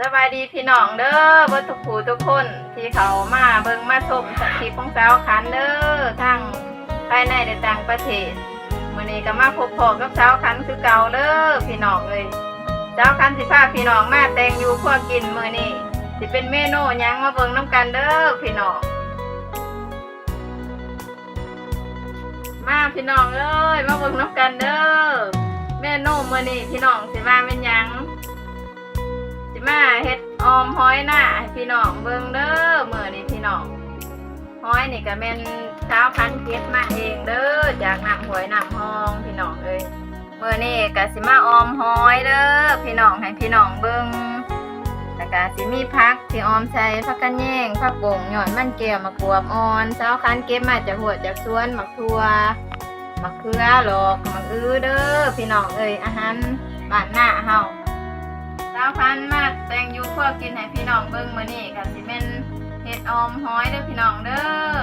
สบายดีพี่น้องเด้อบทุกผู้ทุกคนที่เขามาเบิ่งมาชมสักคลิปของสาวคันเด้อทั้งภายในและต่างประเทศมื้อนี้ก็มาพบพอกับสาวคันคือเก่าเด้อพี่น้องเอ้ยสาวคันสิพาพี่น้องมาแต่งอยู่พวกกินมื้อนี้สิเป็นเมนูหยังมาเบิ่งน้ำกันเด้อพี่น้องมาพี่น้องเอ้ยมาเบิ่งน้ำกันเด้อเมนูมื้อนี้พี่น้องสิมาเป็นหยัง มาเฮ็ดออมห้อยหน้าให้พี่น้องเบิ่งเด้อมื้อนี้พี่น้องห้อยนี่ก็แม่นเช้าวพันเก็บมาเองเด้อจากน้ำหวยน้ำห้องพี่น้องเอ้ยมื้อนี้ก็สิมาออมห้อยเด้อพี่น้องให้พี่น้องเบิ่งแล้วก็สิมีผักที่ออมใส่ผักกะแยงผักโป่งหย่อดมันแก้วมะกรูดอ่อนเช้าวคันเก็บมาจากหัวจากสวนมะทั่วมะเขือหลอกมะอื้อเด้อพี่น้องเอ้ยอาหารบ้านหน้าเฮาาวพันธุ์มาแต่งยู่พวกกินให้พี่น้องเบิ่งมื้อนี้ก็สิเป็นเห็ดออมห้อยเด้อพี่น้องเด้อ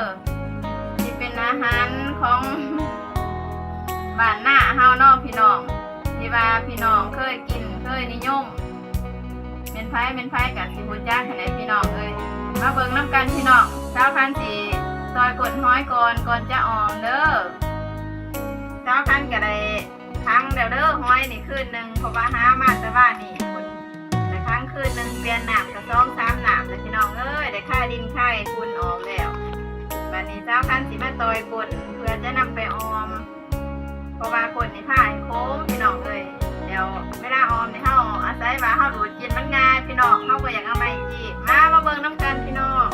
สิเป็นอาหารของบ้านหน้าเฮาเนาะพี่น้องที่ว่าพี่น้องเคยกินเคยนิยมเป็นไผเป็นไผกับสิบ่จักให้พี่น้องเอ้ยมาเบิ่งน้ำกันพี่น้องสาวพันธุ์สิซอยกดห้อยก่อนก่อนจะออมเด้อสาวพันธุ์ก็ได้ครั้งเดียวเด้อห้อยนี่คืนหนึ่งเพราะว่าหามาแต่ว่านี่ คืนหนึ่งเปลี่ยนหนามกับสองสามหนามเลยพี่น้องเอ้ยได้ค่าดินค่าคุณออกแล้วบัดนี้เจ้าคันสิมาตอยกลเพื่อจะนำไปออมเพราะว่ากลนี่ผ้าให้โค้งพี่น้องเอ้ยเดี๋ยวเวลาออมนี่เฮาอาศัยว่าเฮาดูดกินมันง่ายพี่น้องเฮาก็อยากเอาไม้จีมามาเบิ่งน้ำกันพี่น้อง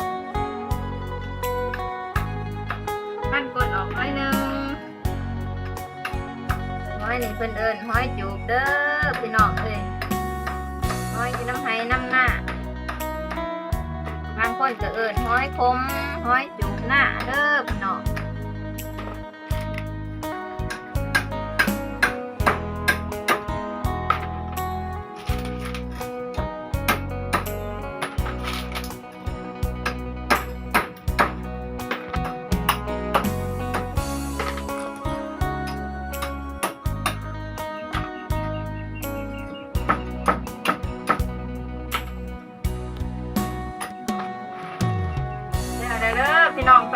มันกลออกหน่อยหนึงห้อยนี่เพิ่นเอิญห้อยจูบเด้อพี่น้องเอ้ย อยอยู่น้ำไห้น้ำหน้า บางคนก็เอิดห้อยคมห้อยจูบหน้าเด้อพี่น้อง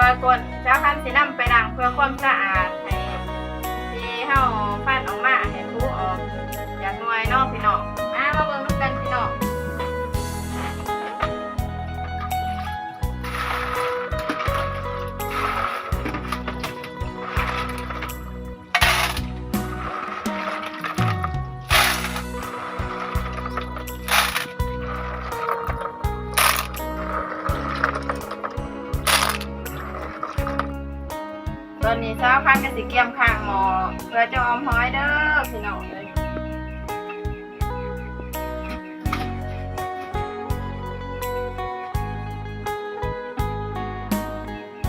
พี่น้องซอยคนเจ้าพันสินำไปล้างเพื่อความสะอาดให้ที่เฮาฟันออกมาให้ผู้ออกอยากหน่วยนอกพี่น้องมามาเบิ่งน้ำกันพี่น้อง อนนี้เช้าพันกันสิเกียมข้างหมอเพื่อจะอมห้อยเด้อพี่น้องเลย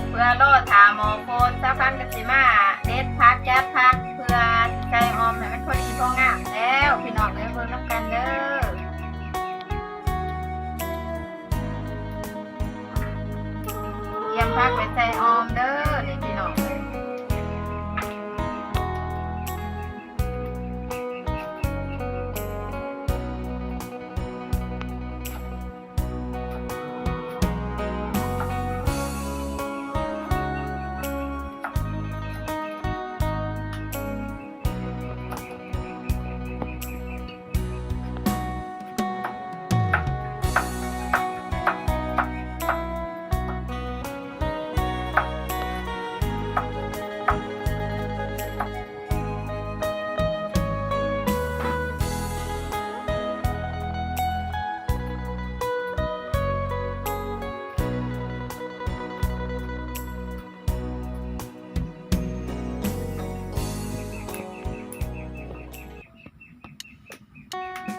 เพื่อโลดถาหมอโคนเช้าพันกันสิมา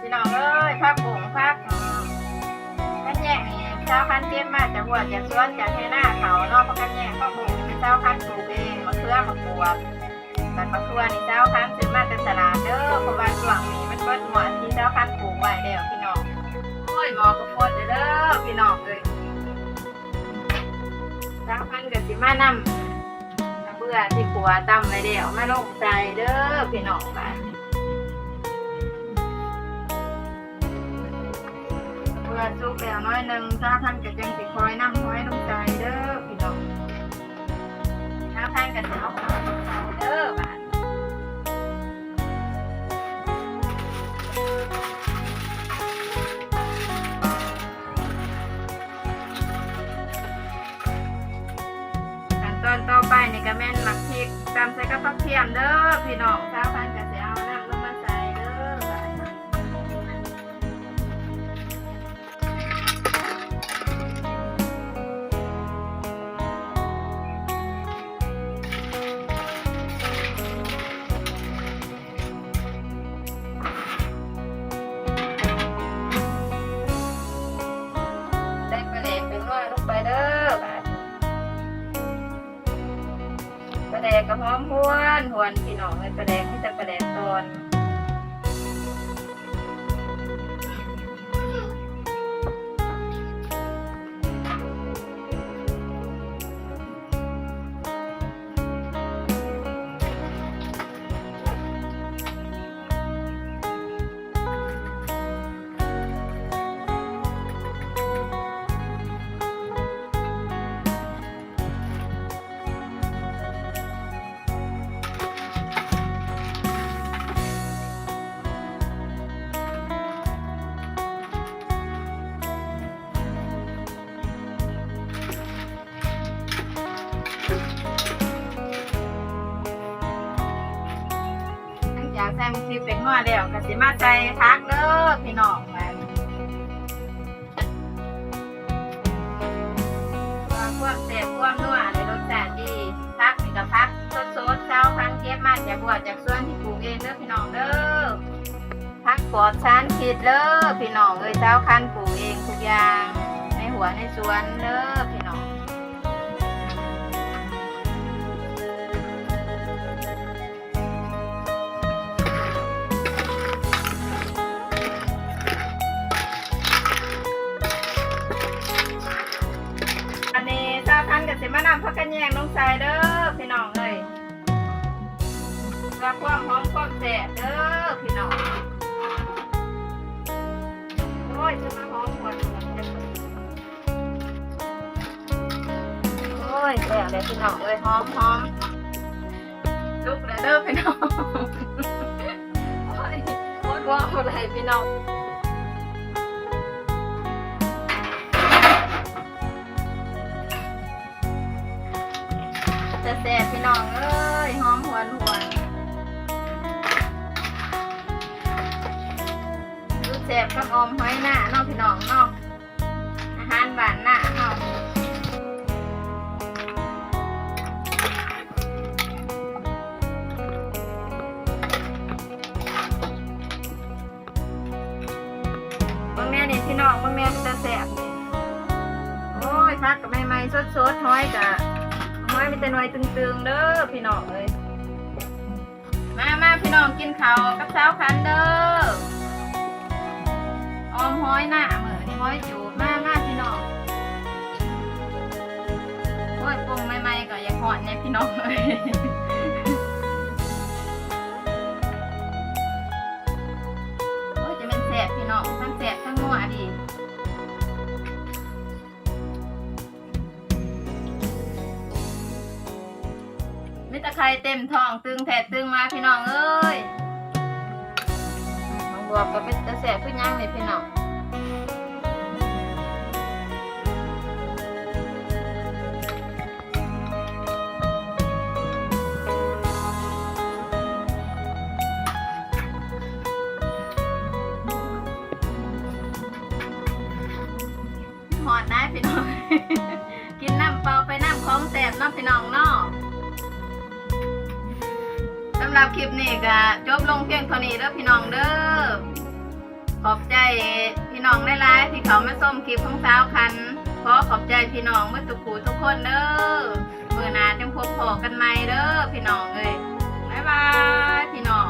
พี่น้องเอ้ยพักบุ๋งพักกันแยงนี่เจ้าคันเก็บมาจากหัวจากสวนจากให้หน้าเขานอกพักกันแยงพักบุ๋งเป็นเจ้าคันปลูกเองมะเขือมะกรูดแต่มะเขือนี่เจ้าคันซื้อมาจากตลาดเด้อเพราะว่าช่วงนี้มันเปิดหัวที่เจ้าคันปลูกไว้แล้วพี่น้องโอ้ยหมอกระพดเด้อพี่น้องเอ้ยเจ้าคันกับสิมานำเบื่อที่ขัวตำไว้เดียวมาลงใจเด้อพี่น้องบ้า นเพื่อสุกแล้วน้อยหนึ่งถ้าท่านก็จังสิคอยน้ำคอยลงใจเด้อพี่น้องถ้าท่านก็จะเอาห้ แดกกระหอมหวนหวนพี่น้องเลยประแดกที่จะประแดกตอน ซีเป็นหัวแล้วก็สิมาใส่พักเด้อพี่น้องมาความความเสียความนัวในรสชาติดีพักนี่ก็พักสดๆเช้าพันเก็บมาจากบัวจากสวนที่ปลูกเองเด้อพี่น้องเด้อพักปลอดสารพิษเด้อพี่น้องเอ้ยเช้าคันปลูกเองทุกอย่างในหัวในสวนเด้อ เพื่อความหอมความแซ่บเด้อพี่น้องโอ้ยจะมาหอมหวนโอ้ยแซ่บเลยพี่น้องเอ้ยหอมหอมลุกเลยเด้อพี่น้องโอ้ยโคตรว่าอะไรพี่น้อง อมหอยหน้าเนาะพี่น้องเนาะอาหารบ้านหน้าเนาะบางแม่เนี่พี่น้องบางแม่จะแซ่บนี่โอ้ยพักกับใหม่ๆสดๆหอยกะห้อยมีแต่หน่วยตึงๆเด้อพี่น้องเอ้ยมามาพี่น้องกินข้าวกับเช้าคันเด้อ ออมห้อยหน้าเหมือนี่ห้อยจูบมามาพี่น้องโอ้ยปรุงใหม่ๆก็อย่าหอนเนี่ยพี่น้องเอ้ยโอ้ยจะเป็นแสบพี่น้องทั้งแสบทั้งนัวดีมิตรใครเต็มท้องตึงแถดตึงมาพี่น้องเอ้ย บวบก็เป็นตะแสบขึ้นยังเลยพี่น้องหอดนะพี่น้อง กินน้ำเปล่าไปน้ำของแสบน้องพี่น้องเนาะ หรับคลิปนี้ก็จบลงเพียงเท่านี้แล้วพี่น้องเด้อขอบใจพี่น้องไหลายๆที่เขามาส้มคลิปของสาวคันขอขอบใจพี่น้องเมื่อทุกูทุกคนเด้อเมื่อนาจังพบพอกันใหม่เด้อพี่น้องเลยบ๊ายบายพี่น้อง